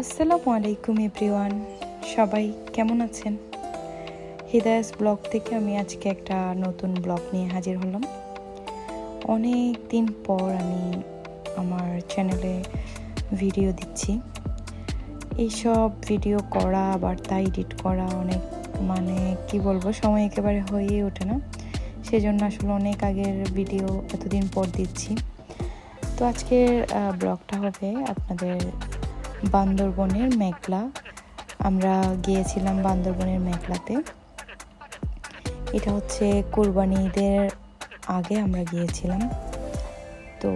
আসসালামু আলাইকুম এভরিওয়ান। সবাই কেমন আছেন? হৃদয়াস ব্লগ থেকে আমি আজকে একটা নতুন ব্লগ নিয়ে হাজির হলাম। অনেক দিন পর আমি আমার চ্যানেলে ভিডিও দিচ্ছি। এইসব ভিডিও করা আবার তা এডিট করা অনেক মানে কি বলব, সময় একেবারে হয়ে ওঠে না। সেজন্য আসলে অনেক আগের ভিডিও এতদিন পর দিচ্ছি। তো আজকের ব্লগটা হবে আপনাদের বান্দরবনের মেঘলা। আমরা গিয়েছিলাম বান্দরবনের মেঘলাতে। এটা হচ্ছে কোরবানি ঈদের আগে আমরা গিয়েছিলাম। তো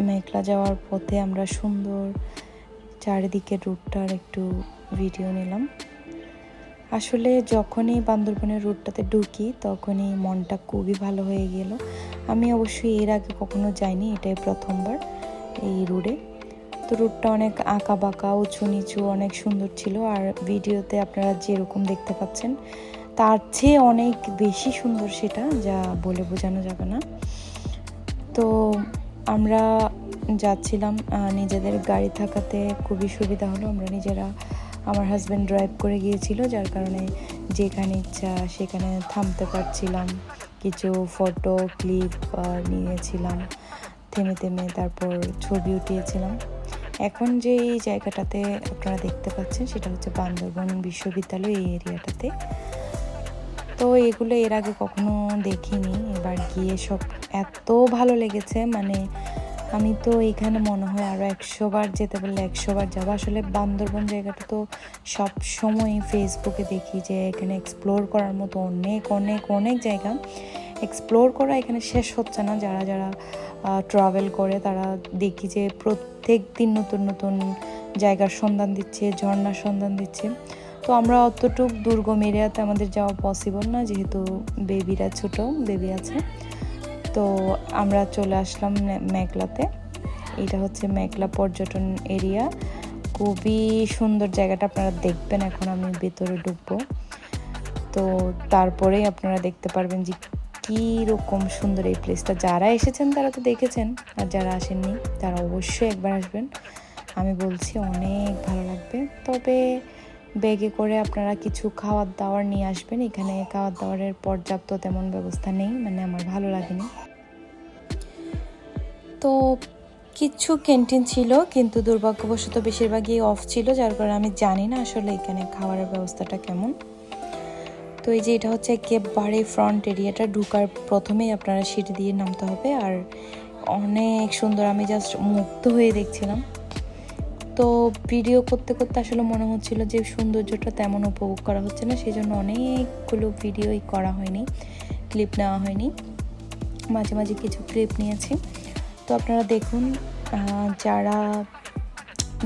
মেঘলা যাওয়ার পথে আমরা সুন্দর চারিদিকে রুটটার একটু ভিডিও নিলাম। আসলে যখনই বান্দরবনের রুটটাতে ঢুকি, তখনই মনটা খুবই ভালো হয়ে গেল। আমি অবশ্যই এর আগে কখনো যাইনি, এটাই প্রথমবার এই রুটে। তো রুটটা অনেক আঁকা বাঁকা উঁচু নিচু অনেক সুন্দর ছিল। আর ভিডিওতে আপনারা যেরকম দেখতে পাচ্ছেন, তার চেয়ে অনেক বেশি সুন্দর সেটা যা বলে বোঝানো যাবে না। তো আমরা যাচ্ছিলাম নিজেদের গাড়ি থাকাতে খুবই সুবিধা হলো। আমরা নিজেরা আমার হাজব্যান্ড ড্রাইভ করে গিয়েছিল, যার কারণে যেখানে ইচ্ছা সেখানে থামতে পারছিলাম। কিছু ফটো ক্লিপ নিয়েছিলাম, থেমে থেমে তারপর ছবি উঠিয়েছিলাম। এখন যে এই জায়গাটাতে আপনারা দেখতে পাচ্ছেন, সেটা হচ্ছে বান্দরবন বিশ্ববিদ্যালয় এই এরিয়াটাতে। তো এগুলো এর আগে কখনো দেখিনি, এবার গিয়ে সব এত ভালো লেগেছে মানে আমি তো এখানে মনে হয় আরও একশো বার যেতে পারলে একশো বার যাব। আসলে বান্দরবন জায়গাটা তো সব সময় ফেসবুকে দেখি যে এখানে এক্সপ্লোর করার মতো অনেক অনেক অনেক জায়গা। এক্সপ্লোর করা এখানে শেষ হচ্ছে না। যারা যারা ট্রাভেল করে তারা দেখি যে প্রত্যেক দিন নতুন নতুন জায়গার সন্ধান দিচ্ছে, ঝর্ণার সন্ধান দিচ্ছে। তো আমরা অতটুক দুর্গম এরিয়াতে আমাদের যাওয়া পসিবল না, যেহেতু বেবিরা ছোট বেবি আছে। তো আমরা চলে আসলাম মেঘলাতে। এটা হচ্ছে মেঘলা পর্যটন এরিয়া। খুবই সুন্দর জায়গাটা আপনারা দেখবেন, এখন আমি ভেতরে ঢুকবো। তো তারপরেই আপনারা দেখতে পারবেন যে কী রকম সুন্দর এই প্লেসটা যারা এসেছেন, তারা তো দেখেছেন, আর যারা আসেননি, তারা অবশ্যই একবার আসবেন। আমি বলছি, অনেক ভালো লাগবে। তবে ব্যাগে করে আপনারা কিছু খাওয়ার দাওয়ার নিয়ে আসবেন। এখানে খাওয়ার দাওয়ারের পর্যাপ্ত তেমন ব্যবস্থা নেই মানে আমার ভালো লাগেনি। তো কিছু ক্যান্টিন ছিল, কিন্তু দুর্ভাগ্যবশত বেশিরভাগই অফ ছিল, যার কারণে আমি জানি না আসলে এখানে খাওয়ারের ব্যবস্থাটা কেমন। তো এই যে এটা হচ্ছে একেবারে ফ্রন্ট এরিয়াটা ঢুকার প্রথমেই আপনারা সিঁড়ি দিয়ে নামতে হবে। আর অনেক সুন্দর, আমি জাস্ট মুগ্ধ হয়ে দেখছিলাম। তো ভিডিও করতে করতে আসলে মনে হচ্ছিল যে সৌন্দর্যটা তেমন উপভোগ করা হচ্ছে না সেই জন্য অনেকগুলো ভিডিওই করা হয়নি ক্লিপ নেওয়া হয়নি। মাঝে মাঝে কিছু ক্লিপ নিয়েছি। তো আপনারা দেখুন যারা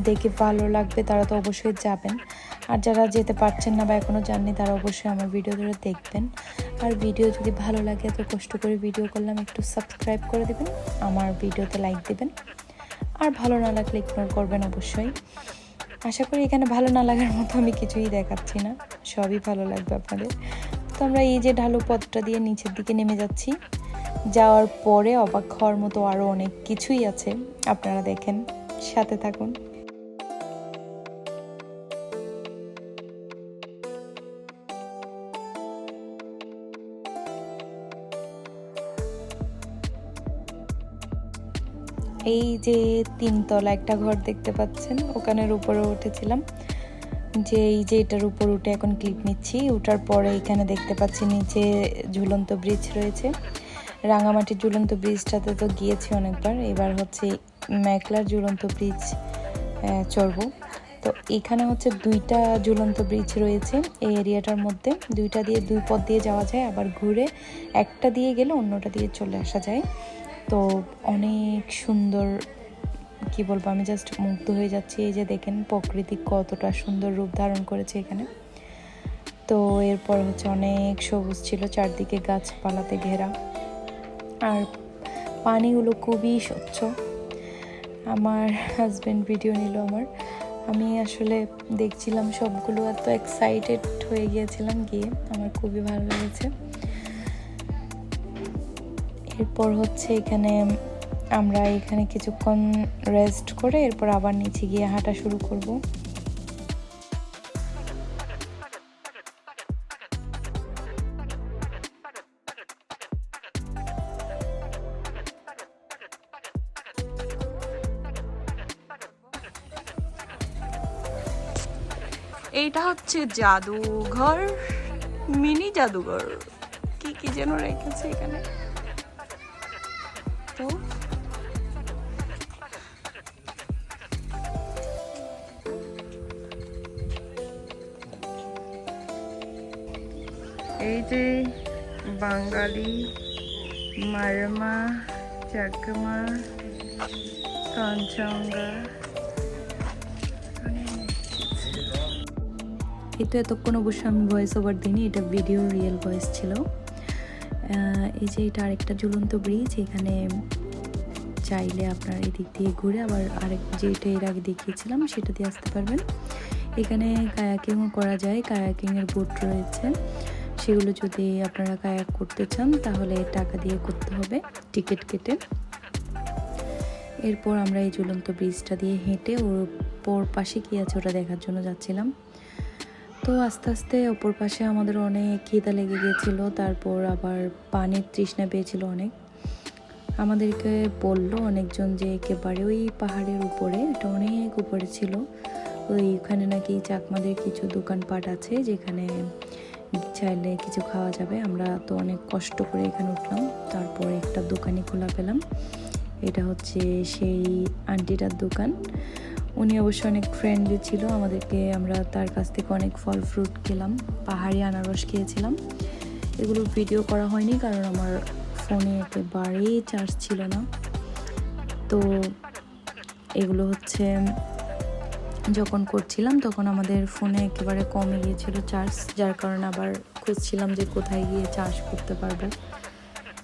দেখে ভালো লাগবে তারা তো অবশ্যই যাবেন। আর যারা যেতে পারছেন না বা এখনও যাননি, তারা অবশ্যই আমার ভিডিও ধরে দেখবেন। আর ভিডিও যদি ভালো লাগে, এত কষ্ট করে ভিডিও করলাম, একটু সাবস্ক্রাইব করে দেবেন, আমার ভিডিওতে লাইক দেবেন। আর ভালো না লাগলে ইগনোর করবেন অবশ্যই। আশা করি এখানে ভালো না লাগার মতো আমি কিছুই দেখাচ্ছি না, সবই ভালো লাগবে আপনাদের। তো আমরা এই যে ঢালু পথটা দিয়ে নিচের দিকে নেমে যাচ্ছি। যাওয়ার পরে অবাক হওয়ার মতো আরও অনেক কিছুই আছে, আপনারা দেখেন, সাথে থাকুন। এই যে তিনতলা একটা ঘর দেখতে পাচ্ছেন, ওখানের উপরে উঠেছিলাম। যে এই যে এটার উপর উঠে এখন ক্লিপ নিচ্ছি, উঠার পরে এখানে দেখতে পাচ্ছি নিচে ঝুলন্ত ব্রিজ রয়েছে। রাঙামাটির ঝুলন্ত ব্রিজটাতে তো গিয়েছি অনেকবার, এবার হচ্ছে মেঘলার ঝুলন্ত ব্রিজ চড়বো। তো এখানে হচ্ছে দুইটা ঝুলন্ত ব্রিজ রয়েছে এই এরিয়াটার মধ্যে। দুইটা দিয়ে দুই পথ দিয়ে যাওয়া যায়, আবার ঘুরে একটা দিয়ে গেলে অন্যটা দিয়ে চলে আসা যায়। তো অনেক সুন্দর, কি বলব, আমি জাস্ট মুগ্ধ হয়ে যাচ্ছি এই যে দেখেন প্রকৃতি কতটা সুন্দর রূপ ধারণ করেছে এখানে। তো এরপর হচ্ছে অনেক সবুজ ছিল, চারদিকে গাছপালাতে ঘেরা। আর পানিগুলো খুবই স্বচ্ছ। আমার হাজব্যান্ড ভিডিও নিল আমার। আমি আসলে দেখছিলাম সবগুলো, এত এক্সাইটেড হয়ে গিয়েছিলাম গিয়ে। আমার খুবই ভালো লেগেছে। এরপর হচ্ছে এখানে, আমরা এখানে কিছুক্ষণ রেস্ট করে এরপর আবার নিচে গিয়ে হাঁটা শুরু করব। এইটা হচ্ছে জাদুঘর, মিনি জাদুঘর। কি কি যেন রেখেছে এখানে। এই যে বাঙালি, মারমা, চাকমা কাঞ্চঙ্গা এটা এতক্ষণ অবশ্য আমি ভয়েস ওভার দিইনি, এটা ভিডিও রিয়েল ভয়েস ছিল। এই যে এটা আরেকটা ঝুলন্ত ব্রিজ এখানে চাইলে আপনার এদিক দিয়ে ঘুরে আবার আরেক যেটা এর আগে দেখিয়েছিলাম, সেটা দিয়ে আসতে পারবেন। এখানে কায়াকিংও করা যায়, কায়াকিংয়ের বোট রয়েছে। সেগুলো যদি আপনারা কায়াক করতে চান, তাহলে টাকা দিয়ে করতে হবে টিকিট কেটে। এরপর আমরা এই ঝুলন্ত ব্রিজটা দিয়ে হেঁটে ওর ওপর পাশে কী আছে ওটা দেখার জন্য যাচ্ছিলাম। তো আস্তে আস্তে অপর পাশে আমাদের অনেক খিদা লেগে গিয়েছিল তারপর আবার পানির তৃষ্ণা পেয়েছিল অনেক। আমাদেরকে বলল অনেকজন যে একেবারে ওই পাহাড়ের উপরে, এটা অনেক উপরে ছিল। ওইখানে নাকি চাকমাদের কিছু দোকানপাট আছে, যেখানে চাইলে কিছু খাওয়া যাবে। আমরা তো অনেক কষ্ট করে এখানে উঠলাম। তারপর একটা দোকানই খোলা পেলাম। এটা হচ্ছে সেই আন্টিটার দোকান। উনি অবশ্য অনেক ফ্রেন্ডলি ছিল। আমাদেরকে আমরা তার কাছ থেকে অনেক ফল ফ্রুট খেলাম, পাহাড়ি আনারস খেয়েছিলাম। এগুলো ভিডিও করা হয়নি কারণ আমার ফোনে একেবারেই চার্জ ছিল না। তো এগুলো হচ্ছে যখন করছিলাম, তখন আমাদের ফোনে একেবারে কমে গিয়েছিল চার্জ যার কারণে আবার খুঁজছিলাম যে কোথায় গিয়ে চার্জ করতে পারবে।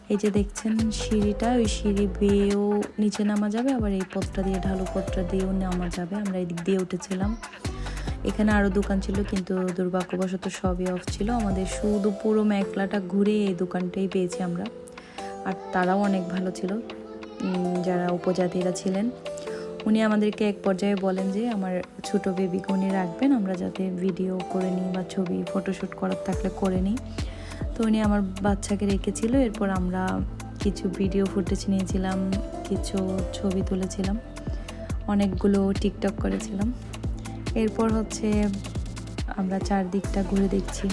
এই যে দেখছেন সিঁড়িটা, ওই সিঁড়ি বেয়েও নিচে নামা যাবে, আবার এই পথটা দিয়ে, ঢালু পথটা দিয়েও নামা যাবে। আমরা এই দিক দিয়ে উঠেছিলাম। এখানে আরও দোকান ছিল, কিন্তু দুর্ভাগ্যবশত সবই অফ ছিল। আমাদের শুধু পুরো মেঘলাটা ঘুরে এই দোকানটাই পেয়েছি আমরা। আর তারাও অনেক ভালো ছিল। যারা উপজাতিরা ছিলেন। উনি আমাদেরকে এক পর্যায়ে বলেন যে, আমার ছোট বেবিকে উনি রাখবেন, আমরা যাতে ভিডিও করে নিই বা ছবি ফটোশ্যুট করার থাকলে করে নিই। তো উনি আমার বাচ্চাকে রেখেছিল, এরপর আমরা কিছু ভিডিও ফুটেজ নিয়েছিলাম, কিছু ছবি তুলেছিলাম, অনেকগুলো টিকটক করেছিলাম। এরপর হচ্ছে আমরা চারদিকটা ঘুরে দেখছি।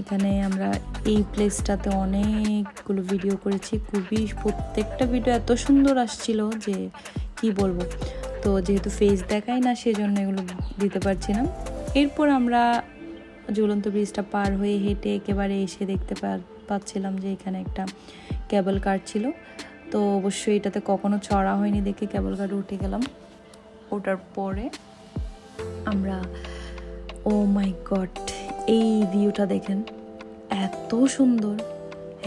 এখানে আমরা এই প্লেসটাতে অনেকগুলো ভিডিও করেছি। খুবই প্রত্যেকটা ভিডিও এত সুন্দর আসছিল যে কি বলব? তো যেহেতু ফেস দেখাই না, সেজন্য এগুলো দিতে পারছি না। এরপর আমরা ঝুলন্ত ব্রিজটা পার হয়ে হেঁটে একেবারে এসে দেখতে পাচ্ছিলাম যে এখানে একটা কেবল কার ছিল। তো অবশ্যই এটাতে কখনো চড়া হয়নি দেখে কেবল কার্ডে উঠে গেলাম। ওটার পরে আমরা ও মাই গড এই ভিউটা দেখেন, এত সুন্দর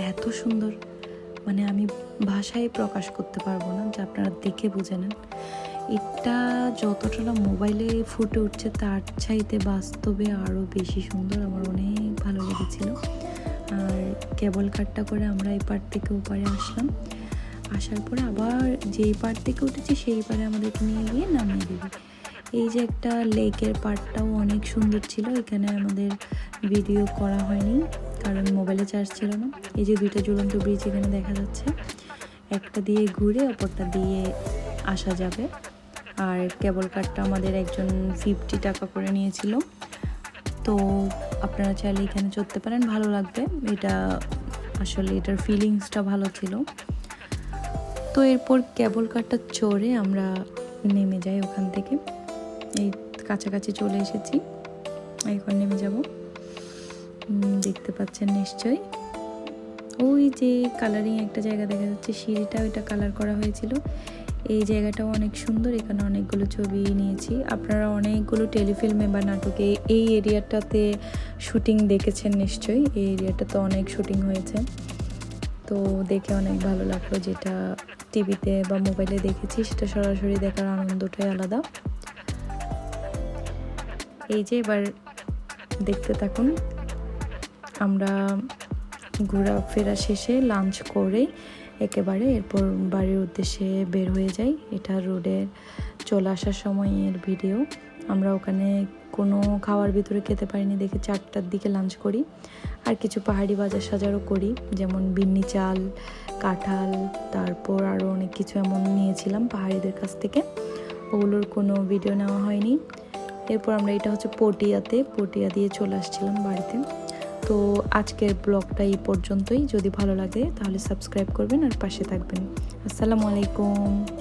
এত সুন্দর। মানে আমি ভাষায় প্রকাশ করতে পারব না, যে আপনারা দেখে বুঝে নেন। এটা যতটা না মোবাইলে ফুটে উঠছে, তার চাইতে বাস্তবে আরও বেশি সুন্দর আমার অনেক ভালো লেগেছিল। আর কেবল কারটা করে আমরা এই পার থেকে ওপারে আসলাম। আসার পরে আবার যেই পার থেকে উঠেছি, সেই পারে আমাদেরকে নিয়ে গিয়ে নামিয়ে দেবে। এই যে একটা লেকের পার্টটাও অনেক সুন্দর ছিল, এখানে আমাদের ভিডিও করা হয়নি, কারণ মোবাইলে চার্জ ছিল না। এই যে দুইটা ঝুলন্ত ব্রিজ এখানে দেখা যাচ্ছে, একটা দিয়ে ঘুরে অপরটা দিয়ে আসা যাবে। আর কেবল কার্ডটা আমাদের একজন ফিফটি টাকা করে নিয়েছিল। তো আপনারা চাইলে এখানে চড়তে পারেন, ভালো লাগবে। এটা আসলে এটার ফিলিংসটা ভালো ছিল। তো এরপর কেবল কারটা চড়ে আমরা নেমে যাই ওখান থেকে। এই কাছাকাছি চলে এসেছি। এখন নেমে যাব। দেখতে পাচ্ছেন নিশ্চয়ই। ওই যে কালারিং একটা জায়গা দেখা যাচ্ছে, সিঁড়িটা ওইটা কালার করা হয়েছিল। এই জায়গাটাও অনেক সুন্দর, এখানে অনেকগুলো ছবি নিয়েছি। আপনারা অনেকগুলো টেলিফিল্মে বা নাটকে এই এরিয়াটাতে শুটিং দেখেছেন নিশ্চয়ই। এই এরিয়াটাতে অনেক শুটিং হয়েছে। তো দেখে অনেক ভালো লাগল যেটা টিভিতে বা মোবাইলে দেখেছি। সেটা সরাসরি দেখার আনন্দটাই আলাদা। এই যে এবার দেখতে থাকুন, আমরা ঘোরাফেরা শেষে লাঞ্চ করে একেবারে এরপর বাড়ির উদ্দেশ্যে বের হয়ে যাই। এটা রোডের চলে আসার সময়ের ভিডিও আমরা ওখানে কোনো খাওয়ার ভিতরে খেতে পারিনি, দেখে চারটার দিকে লাঞ্চ করি। আর কিছু পাহাড়ি বাজার সাজারও করি, যেমন বিন্নি চাল, কাঁঠাল, তারপর আরও অনেক কিছু এমন নিয়েছিলাম পাহাড়িদের কাছ থেকে। ওগুলোর কোনো ভিডিও নেওয়া হয়নি। এরপর আমরা এটা হচ্ছে পটিয়াতে, পটিয়া দিয়ে চলে আসছিলাম বাড়িতে। তো আজকের ব্লগটা এই পর্যন্তই। যদি ভালো লাগে তাহলে সাবস্ক্রাইব করবেন আর পাশে থাকবেন। আসসালামু আলাইকুম।